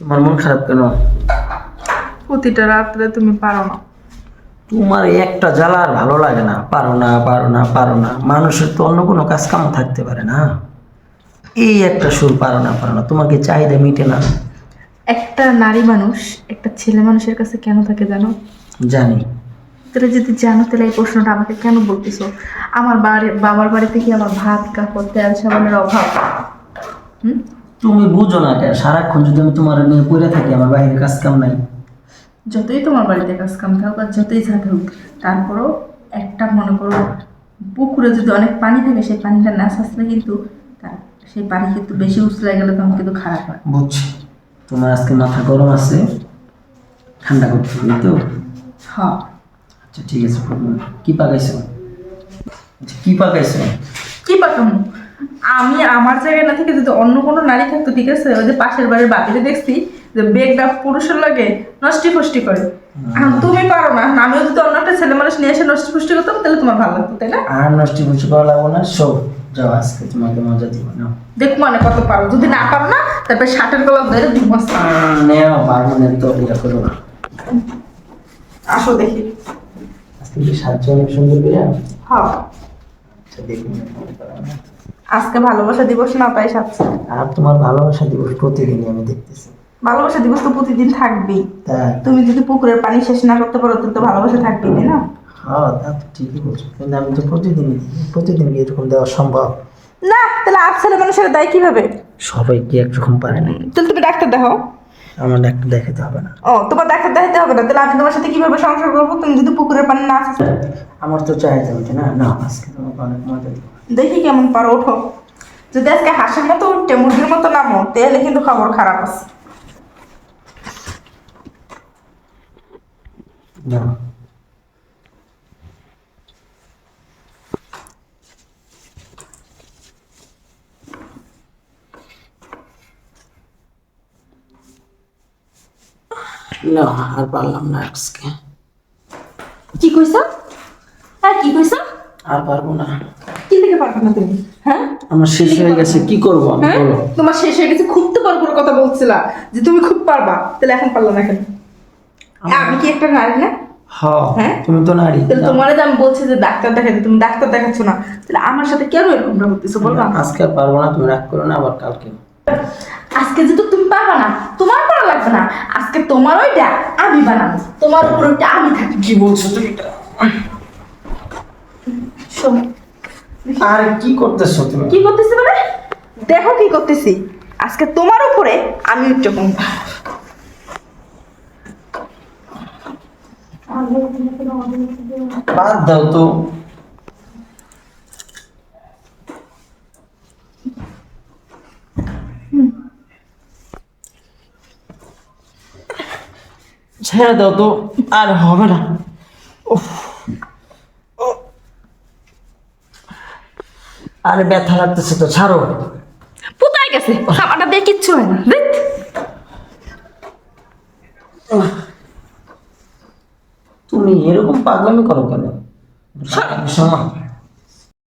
তোমার মন খারাপ কেন? প্রতিটা রাত্রে তুমি পারো না। তোমার এই একটা জ্বালা আর ভালো লাগে না। পারো না পারো না পারো না। মানুষের তো অন্য কোনো কাজ কামও থাকতে পারে না। এই একটা সুর পারো না পারো না। তোমাকে চাহিদা মিটে না। একটা নারী মানুষ একটা ছেলে মানুষের কাছে কেন থাকে জানো? জানি। তাহলে যদি জানো তাহলে এই প্রশ্নটা আমাকে কেন বলতেছো? আমার বাড়ি বাবার বাড়িতে কি আমার ভাত কাপড় তেল সাবানের অভাব? হুম? তুমি বুঝো না কেন? সারাক্ষণ যদি আমি তোমার নিয়ে পড়ে থাকি আমার বাইরের কাজ কাম নাই। যতই তোমার বাড়িতে কাজ কাম থাকুক আর যতই যা থাকুক তারপরও একটা মনে করো পুকুরে যদি অনেক পানি থাকে সেই পানিটা না সাসলে কিন্তু তার সেই পানি কিন্তু বেশি উছলে গেলে তখন কিন্তু খারাপ হয়। বুঝছি। তোমার আজকে মাথা গরম আছে ঠান্ডা করতে হবে তো? হ্যাঁ আচ্ছা ঠিক আছে কি পাকাইছো? আচ্ছা কি পাকাইছো? কি পাঠাম আমি আমার জায়গায় না থেকে যদি অন্য কোনো নারী থাকতো ঠিক আছে? ওই যে পাশের বাড়ির বাপিতে দেখছি যে বেগটা পুরুষের লাগে নষ্টি ফষ্টি করে তুমি পারো না। আমিও যদি অন্য একটা ছেলে মানুষ নিয়ে এসে নষ্টি ফষ্টি করতাম তাহলে তোমার ভালো লাগতো তাই না? আর নষ্ট কিছু করা লাগবো না। সব যাও আজকে তোমাকে মজা দিব না দেখ মানে কত পারো। যদি না পারো না তারপরে ষাটের গলা ধরে ধুমাস নেও পারব না তো এটা করো না। আসো দেখি। আজকে কি সাহায্য অনেক সুন্দর করে? হ্যাঁ। আচ্ছা দেখুন আজকে ভালোবাসা দিবস না তাই সাথে আর তোমার ভালোবাসা দিবস প্রতিদিনই আমি দেখতেছি। ভালোবাসা দিবস তো প্রতিদিন থাকবেই। তুমি যদি পুকুরের পানি শেষ না করতে পারো তো ভালোবাসা থাকবেই তাই না? হ্যাঁ তা তো ঠিকই বলছো। কিন্তু আমি তো প্রতিদিন প্রতিদিন এরকম দেওয়া সম্ভব? না তাহলে আট ছেলে মানুষের দায় কীভাবে? সবাই কি একরকম পারে না? তাহলে তুমি ডাক্তার দেখাও। আমার ডাক্তার দেখাতে হবে না। ও তোমার ডাক্তার দেখাতে হবে না? তাহলে আমি তোমার সাথে কীভাবে সংসার করব? তুমি যদি পুকুরের পানি না আসো। আমার তো চাইতে হচ্ছে না না আজকে তোমাকে অনেক মজা দিব দেখি কেমন পারো ওঠো। যদি আজকে হাঁসের মতো উঠতে মুরগির মতো নামো তাহলে কিন্তু খবর খারাপ আছে। যাও। না আর পারলাম না আজকে। কি কইছো? হ্যাঁ কি কইছো? আর পারব না। কি থেকে পারবে না তুমি? হ্যাঁ? আমার শেষ হয়ে গেছে কি করব আমি হ্যাঁ? বলো। তোমার শেষ হয়ে গেছে খুব তো বড় বড় কথা বলছিলা যে তুমি খুব পারবা। তাহলে এখন পারল না কেন? আমি কি একটা নারী না? হ্যাঁ হ্যাঁ? তুমি তো নারী তাহলে তোমার যে আমি বলছি যে ডাক্তার দেখাতে তুমি ডাক্তার দেখাচ্ছ না তাহলে আমার সাথে কেন এরকমটা করতেছো বলবা আজকে আর পারব না তুমি রাগ করো না আবার কালকে। আজকে যেহেতু তুমি পারবা না তোমার করা লাগবে না আজকে তোমার ওইটা আমি বানাবো। তোমার উপর ওইটা আমি থাকি কি বলছো তুমি? এটা শোনো। আর কি করতেছো তুমি? কি করতেছি মানে? দেখো কি করতেছি। আজকে তোমার উপরে আমি উচ্চকম বাদ দাও তো। ছেড়ে দাও তো আর হবে না। আরে ব্যথা লাগতেছে তো ছাড়ো। কোথায় গেছে খাবারটা দিয়ে কিচ্ছু হয় না। দেখ। তুমি এরকম পাগলামি করো কেন? সময়